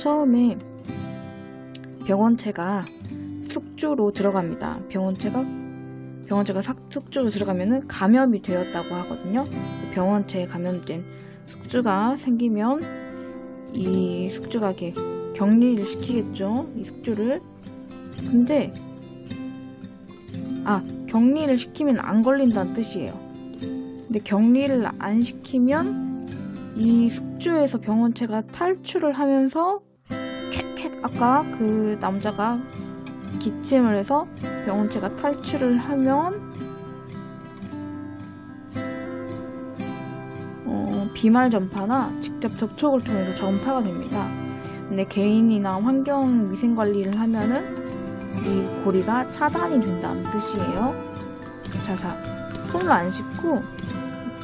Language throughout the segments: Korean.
처음에 병원체가 숙주로 들어갑니다. 병원체가 병원체가 삭- 숙주로 들어가면은 감염이 되었다고 하거든요. 병원체에 감염된 숙주가 생기면 이 숙주가 이렇게 격리를 시키겠죠. 이 숙주를. 근데 아 격리를 시키면 안 걸린다는 뜻이에요. 근데 격리를 안 시키면 이 숙주에서 병원체가 탈출을 하면서 아까 그 남자가 기침을 해서 병원체가 탈출을 하면 어, 비말 전파나 직접 접촉을 통해서 전파가 됩니다. 근데 개인이나 환경 위생 관리를 하면은 이 고리가 차단이 된다는 뜻이에요. 자, 자, 손을 안 씻고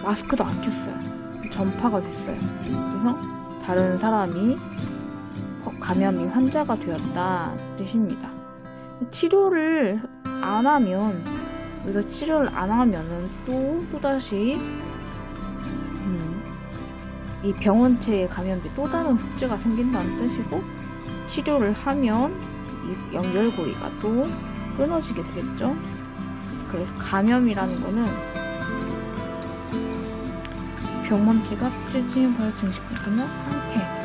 마스크도 안 켰어요. 전파가 됐어요. 그래서 다른 사람이 감염이 환자가 되었다 뜻입니다. 치료를 안 하면 그래서 치료를 안 하면은 또 또다시 음, 이 병원체에 감염돼 또 다른 숙제가 생긴다는 뜻이고 치료를 하면 이 연결고리가 또 끊어지게 되겠죠. 그래서 감염이라는 거는 병원체가 숙제 침입을 증식하는 상태, 이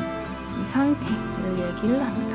상태를 얘기를 합니다.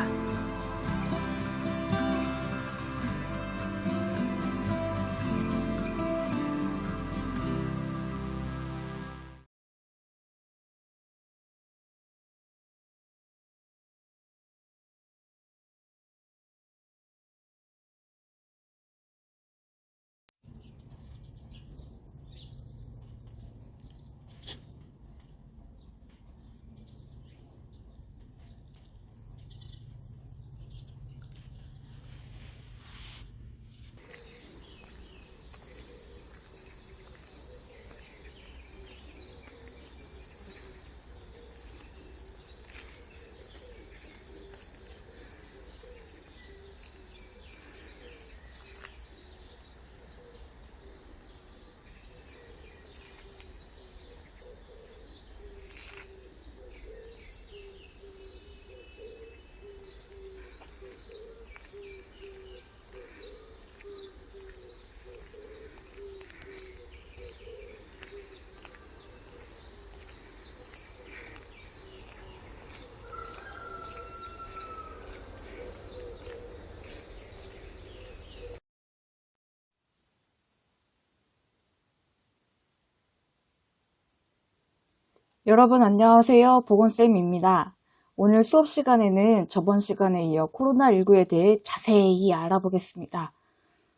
여러분 안녕하세요. 보건쌤입니다. 오늘 수업 시간에는 저번 시간에 이어 코로나19에 대해 자세히 알아보겠습니다.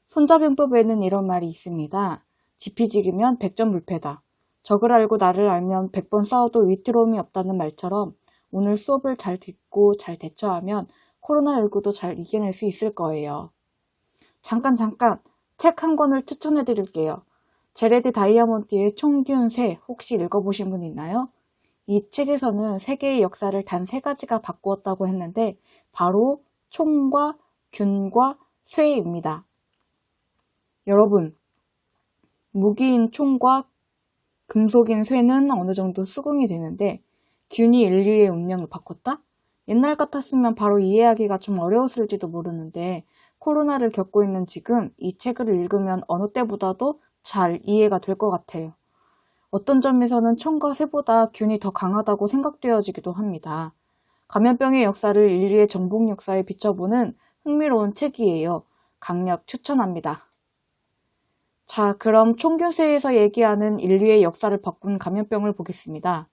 손자병법에는 이런 말이 있습니다. 지피지기면 백전불패다. 적을 알고 나를 알면 백번 싸워도 위태로움이 없다는 말처럼 오늘 수업을 잘 듣고 잘 대처하면 코로나19도 잘 이겨낼 수 있을 거예요. 잠깐 잠깐 책 한 권을 추천해 드릴게요. 제레드 다이아몬드의 총균쇠 혹시 읽어보신 분 있나요? 이 책에서는 세계의 역사를 단 세 가지가 바꾸었다고 했는데 바로 총과 균과 쇠입니다. 여러분, 무기인 총과 금속인 쇠는 어느 정도 수긍이 되는데 균이 인류의 운명을 바꿨다? 옛날 같았으면 바로 이해하기가 좀 어려웠을지도 모르는데 코로나를 겪고 있는 지금 이 책을 읽으면 어느 때보다도 잘 이해가 될 것 같아요. 어떤 점에서는 총과 쇠보다 균이 더 강하다고 생각되어지기도 합니다. 감염병의 역사를 인류의 정복 역사에 비춰보는 흥미로운 책이에요. 강력 추천합니다. 자, 그럼 총균세에서 얘기하는 인류의 역사를 바꾼 감염병을 보겠습니다.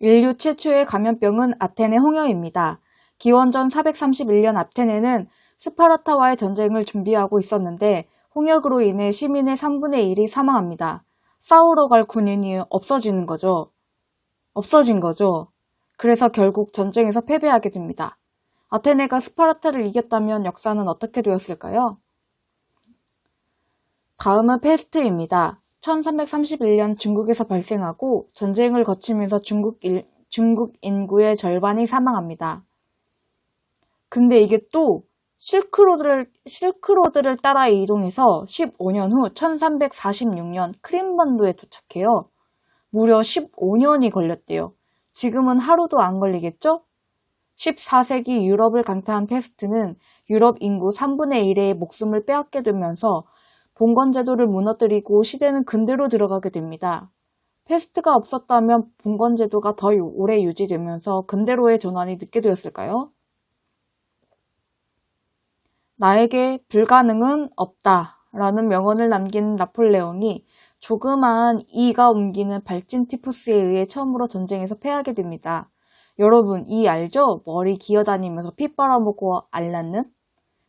인류 최초의 감염병은 아테네 홍역입니다. 기원전 431년 아테네는 스파르타와의 전쟁을 준비하고 있었는데 홍역으로 인해 시민의 3분의 1이 사망합니다. 싸우러 갈 군인이 없어지는 거죠. 없어진 거죠. 그래서 결국 전쟁에서 패배하게 됩니다. 아테네가 스파르타를 이겼다면 역사는 어떻게 되었을까요? 다음은 페스트입니다. 1331년 중국에서 발생하고 전쟁을 거치면서 중국, 일, 중국 인구의 절반이 사망합니다. 근데 이게 또 실크로드를, 실크로드를 따라 이동해서 15년 후 1346년 크림반도에 도착해요. 무려 15년이 걸렸대요. 지금은 하루도 안 걸리겠죠? 14세기 유럽을 강타한 페스트는 유럽 인구 3분의 1의 목숨을 빼앗게 되면서 봉건 제도를 무너뜨리고 시대는 근대로 들어가게 됩니다. 페스트가 없었다면 봉건 제도가 더 오래 유지되면서 근대로의 전환이 늦게 되었을까요? 나에게 불가능은 없다 라는 명언을 남긴 나폴레옹이 조그마한 이가 옮기는 발진 티푸스에 의해 처음으로 전쟁에서 패하게 됩니다. 여러분, 이 알죠? 머리 기어다니면서 피 빨아먹고 알낳는?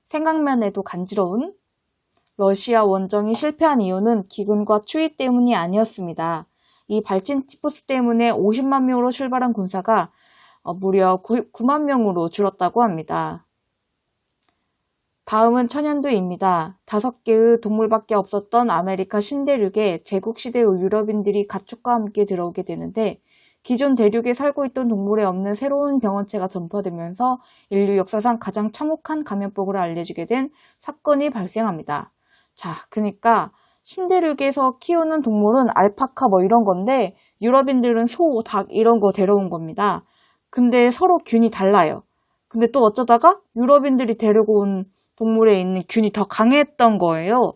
생각만 해도 간지러운? 러시아 원정이 실패한 이유는 기근과 추위 때문이 아니었습니다. 이 발진 티푸스 때문에 50만 명으로 출발한 군사가 어, 무려 9, 9만 명으로 줄었다고 합니다. 다음은 천연두입니다. 다섯 개의 동물밖에 없었던 아메리카 신대륙에 제국시대의 유럽인들이 가축과 함께 들어오게 되는데 기존 대륙에 살고 있던 동물에 없는 새로운 병원체가 전파되면서 인류 역사상 가장 참혹한 감염법으로 알려지게 된 사건이 발생합니다. 자, 그러니까 신대륙에서 키우는 동물은 알파카 뭐 이런 건데 유럽인들은 소, 닭 이런 거 데려온 겁니다. 근데 서로 균이 달라요. 근데 또 어쩌다가 유럽인들이 데리고 온 동물에 있는 균이 더 강했던 거예요.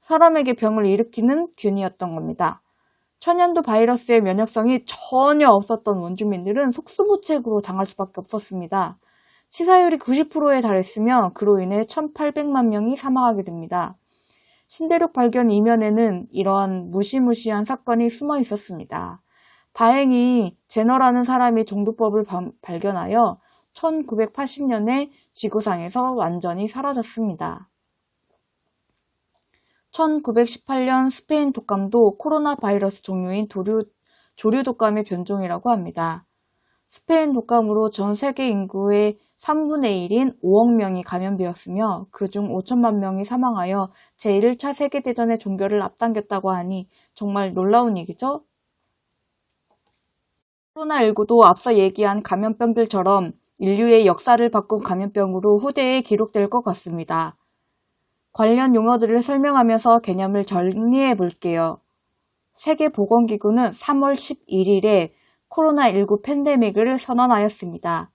사람에게 병을 일으키는 균이었던 겁니다. 천연두 바이러스의 면역성이 전혀 없었던 원주민들은 속수무책으로 당할 수밖에 없었습니다. 치사율이 90%에 달했으며 그로 인해 1800만 명이 사망하게 됩니다. 신대륙 발견 이면에는 이러한 무시무시한 사건이 숨어 있었습니다. 다행히 제너라는 사람이 종두법을 발견하여 1980년에 지구상에서 완전히 사라졌습니다. 1918년 스페인 독감도 코로나 바이러스 종류인 도류, 조류 독감의 변종이라고 합니다. 스페인 독감으로 전 세계 인구의 3분의 1인 5억 명이 감염되었으며 그중 5천만 명이 사망하여 제1차 세계대전의 종결을 앞당겼다고 하니 정말 놀라운 얘기죠? 코로나19도 앞서 얘기한 감염병들처럼 인류의 역사를 바꾼 감염병으로 후대에 기록될 것 같습니다. 관련 용어들을 설명하면서 개념을 정리해 볼게요. 세계보건기구는 3월 11일에 코로나19 팬데믹을 선언하였습니다.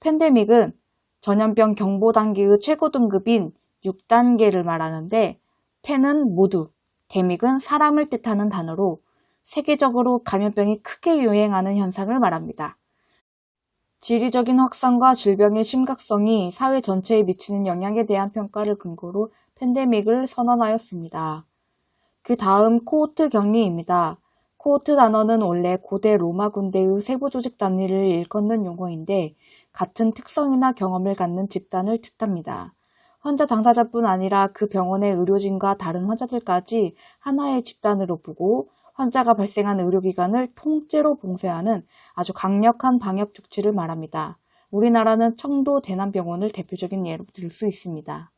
팬데믹은 전염병 경보 단계의 최고 등급인 6단계를 말하는데 팬은 모두, 데믹은 사람을 뜻하는 단어로 세계적으로 감염병이 크게 유행하는 현상을 말합니다. 지리적인 확산과 질병의 심각성이 사회 전체에 미치는 영향에 대한 평가를 근거로 팬데믹을 선언하였습니다. 그 다음 코호트 격리입니다. 코호트 단어는 원래 고대 로마 군대의 세부 조직 단위를 일컫는 용어인데 같은 특성이나 경험을 갖는 집단을 뜻합니다. 환자 당사자뿐 아니라 그 병원의 의료진과 다른 환자들까지 하나의 집단으로 보고 환자가 발생한 의료기관을 통째로 봉쇄하는 아주 강력한 방역 조치를 말합니다. 우리나라는 청도 대남병원을 대표적인 예로 들 수 있습니다.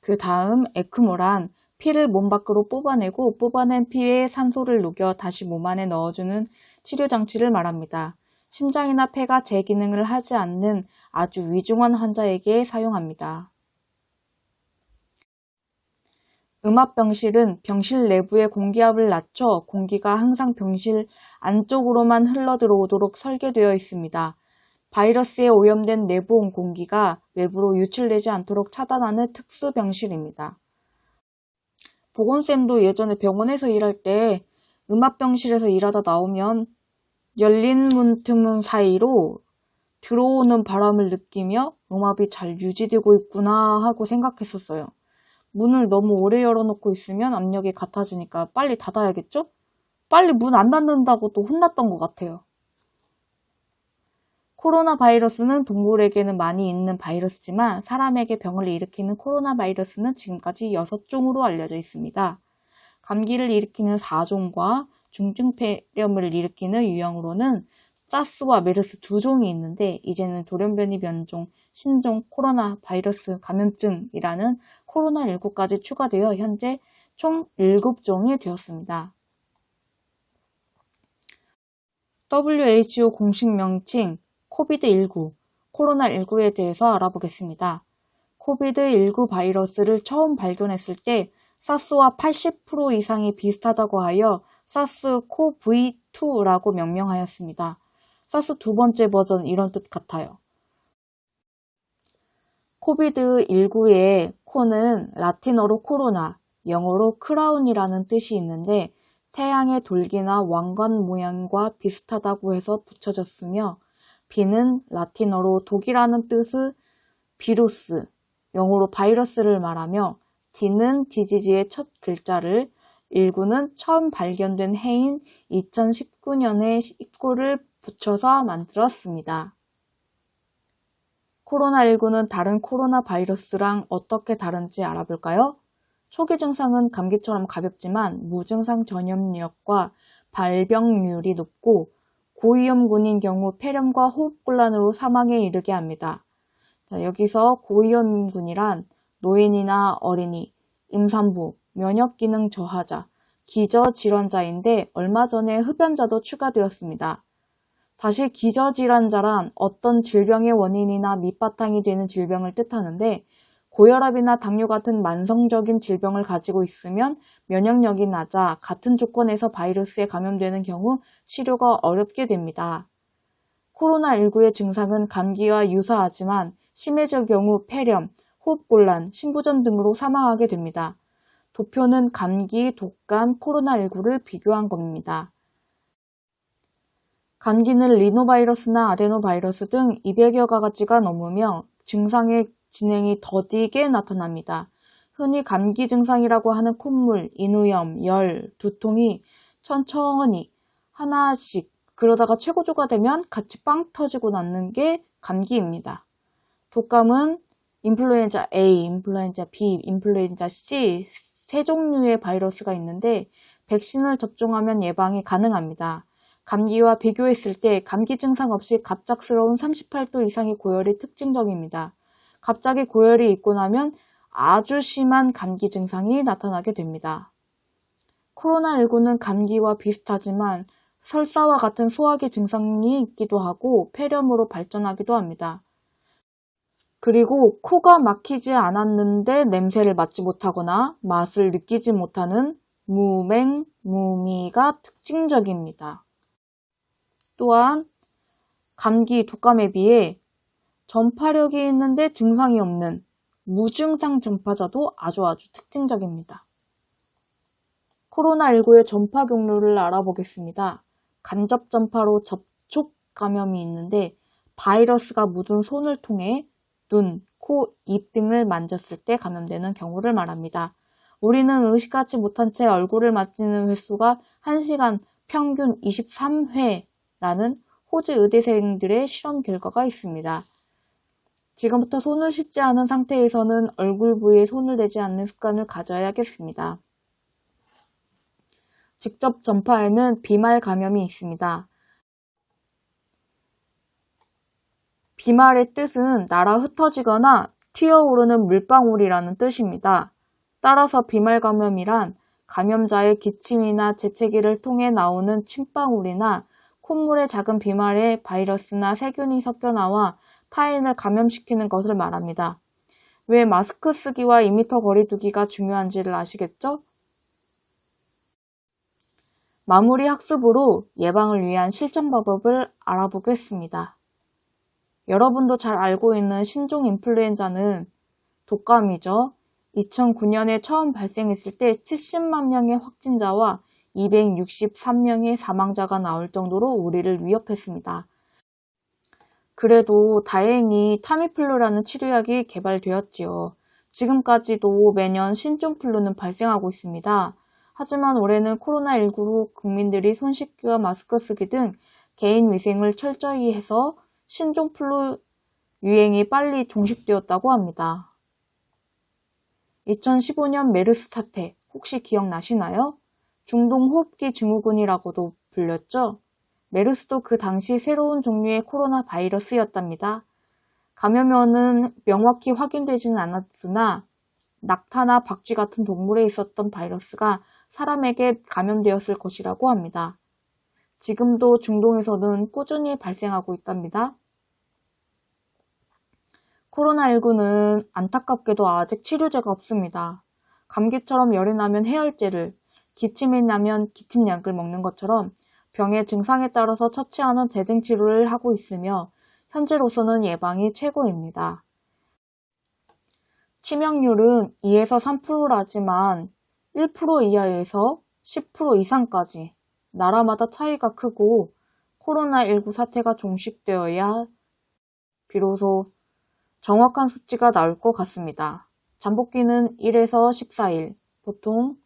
그 다음 에크모란 피를 몸 밖으로 뽑아내고 뽑아낸 피에 산소를 녹여 다시 몸 안에 넣어주는 치료 장치를 말합니다. 심장이나 폐가 제 기능을 하지 않는 아주 위중한 환자에게 사용합니다. 음압병실은 병실 내부의 공기압을 낮춰 공기가 항상 병실 안쪽으로만 흘러 들어오도록 설계되어 있습니다. 바이러스에 오염된 내부 온 공기가 외부로 유출되지 않도록 차단하는 특수 병실입니다. 보건쌤도 예전에 병원에서 일할 때 음압병실에서 일하다 나오면 열린 문 틈 사이로 들어오는 바람을 느끼며 음압이 잘 유지되고 있구나 하고 생각했었어요. 문을 너무 오래 열어놓고 있으면 압력이 같아지니까 빨리 닫아야겠죠? 빨리 문 안 닫는다고 또 혼났던 것 같아요. 코로나 바이러스는 동물에게는 많이 있는 바이러스지만 사람에게 병을 일으키는 코로나 바이러스는 지금까지 6종으로 알려져 있습니다. 감기를 일으키는 4종과 중증 폐렴을 일으키는 유형으로는 사스와 메르스 두 종이 있는데 이제는 돌연변이 변종, 신종 코로나 바이러스 감염증이라는 코로나19까지 추가되어 현재 총 7종이 되었습니다. WHO 공식 명칭 코비드19, 코로나19에 대해서 알아보겠습니다. 코비드19 바이러스를 처음 발견했을 때 사스와 80% 이상이 비슷하다고 하여 사스 코V2라고 명명하였습니다. 사스 두 번째 버전 이런 뜻 같아요. 코비드19의 코는 라틴어로 코로나, 영어로 크라운이라는 뜻이 있는데 태양의 돌기나 왕관 모양과 비슷하다고 해서 붙여졌으며 비는 라틴어로 독이라는 뜻의 비루스, 영어로 바이러스를 말하며 D는 디지지의 첫 글자를 19는 처음 발견된 해인 2019년에 19를 붙여서 만들었습니다. 코로나19는 다른 코로나 바이러스랑 어떻게 다른지 알아볼까요? 초기 증상은 감기처럼 가볍지만 무증상 전염력과 발병률이 높고 고위험군인 경우 폐렴과 호흡곤란으로 사망에 이르게 합니다. 자, 여기서 고위험군이란 노인이나 어린이, 임산부, 면역기능 저하자, 기저질환자인데 얼마 전에 흡연자도 추가되었습니다. 다시 기저질환자란 어떤 질병의 원인이나 밑바탕이 되는 질병을 뜻하는데 고혈압이나 당뇨 같은 만성적인 질병을 가지고 있으면 면역력이 낮아 같은 조건에서 바이러스에 감염되는 경우 치료가 어렵게 됩니다. 코로나19의 증상은 감기와 유사하지만 심해질 경우 폐렴, 호흡곤란, 신부전 등으로 사망하게 됩니다. 도표는 감기, 독감, 코로나19를 비교한 겁니다. 감기는 리노바이러스나 아데노바이러스 등 200여 가지가 넘으며 증상의 진행이 더디게 나타납니다. 흔히 감기 증상이라고 하는 콧물, 인후염, 열, 두통이 천천히 하나씩 그러다가 최고조가 되면 같이 빵 터지고 낫는 게 감기입니다. 독감은 인플루엔자 A, 인플루엔자 B, 인플루엔자 C 세 종류의 바이러스가 있는데 백신을 접종하면 예방이 가능합니다. 감기와 비교했을 때 감기 증상 없이 갑작스러운 38도 이상의 고열이 특징적입니다. 갑자기 고열이 있고 나면 아주 심한 감기 증상이 나타나게 됩니다. 코로나19는 감기와 비슷하지만 설사와 같은 소화기 증상이 있기도 하고 폐렴으로 발전하기도 합니다. 그리고 코가 막히지 않았는데 냄새를 맡지 못하거나 맛을 느끼지 못하는 무맹, 무미가 특징적입니다. 또한 감기, 독감에 비해 전파력이 있는데 증상이 없는 무증상 전파자도 아주 아주 특징적입니다. 코로나19의 전파 경로를 알아보겠습니다. 간접 전파로 접촉 감염이 있는데 바이러스가 묻은 손을 통해 눈, 코, 입 등을 만졌을 때 감염되는 경우를 말합니다. 우리는 의식하지 못한 채 얼굴을 만지는 횟수가 1시간 평균 23회 라는 호주 의대생들의 실험 결과가 있습니다. 지금부터 손을 씻지 않은 상태에서는 얼굴 부위에 손을 대지 않는 습관을 가져야겠습니다. 직접 전파에는 비말 감염이 있습니다. 비말의 뜻은 날아 흩어지거나 튀어오르는 물방울이라는 뜻입니다. 따라서 비말 감염이란 감염자의 기침이나 재채기를 통해 나오는 침방울이나 콧물의 작은 비말에 바이러스나 세균이 섞여 나와 타인을 감염시키는 것을 말합니다. 왜 마스크 쓰기와 2m 거리 두기가 중요한지를 아시겠죠? 마무리 학습으로 예방을 위한 실전 방법을 알아보겠습니다. 여러분도 잘 알고 있는 신종 인플루엔자는 독감이죠. 2009년에 처음 발생했을 때 70만 명의 확진자와 263명의 사망자가 나올 정도로 우리를 위협했습니다. 그래도 다행히 타미플루라는 치료약이 개발되었지요. 지금까지도 매년 신종플루는 발생하고 있습니다. 하지만 올해는 코로나19로 국민들이 손 씻기와 마스크 쓰기 등 개인 위생을 철저히 해서 신종플루 유행이 빨리 종식되었다고 합니다. 2015년 메르스 사태 혹시 기억나시나요? 중동호흡기 증후군이라고도 불렸죠? 메르스도 그 당시 새로운 종류의 코로나 바이러스였답니다. 감염원은 명확히 확인되지는 않았으나 낙타나 박쥐 같은 동물에 있었던 바이러스가 사람에게 감염되었을 것이라고 합니다. 지금도 중동에서는 꾸준히 발생하고 있답니다. 코로나19는 안타깝게도 아직 치료제가 없습니다. 감기처럼 열이 나면 해열제를, 기침이 나면 기침약을 먹는 것처럼 병의 증상에 따라서 처치하는 대증 치료를 하고 있으며 현재로서는 예방이 최고입니다. 치명률은 2에서 3%라지만 1% 이하에서 10% 이상까지 나라마다 차이가 크고 코로나19 사태가 종식되어야 비로소 정확한 수치가 나올 것 같습니다. 잠복기는 1에서 14일, 보통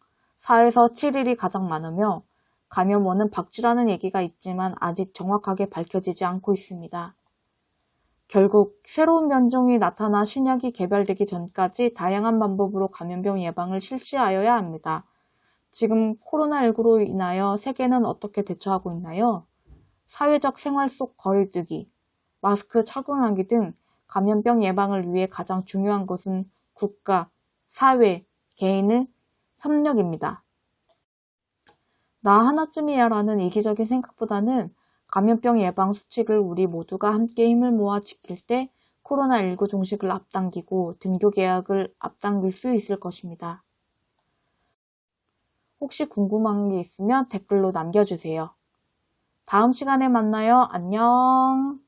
4에서 7일이 가장 많으며 감염원은 박쥐라는 얘기가 있지만 아직 정확하게 밝혀지지 않고 있습니다. 결국 새로운 변종이 나타나 신약이 개발되기 전까지 다양한 방법으로 감염병 예방을 실시하여야 합니다. 지금 코로나19로 인하여 세계는 어떻게 대처하고 있나요? 사회적 생활 속 거리두기, 마스크 착용하기 등 감염병 예방을 위해 가장 중요한 것은 국가, 사회, 개인의 협력입니다. 나 하나쯤이야 라는 이기적인 생각보다는 감염병 예방 수칙을 우리 모두가 함께 힘을 모아 지킬 때 코로나19 종식을 앞당기고 등교 계약을 앞당길 수 있을 것입니다. 혹시 궁금한 게 있으면 댓글로 남겨주세요. 다음 시간에 만나요. 안녕.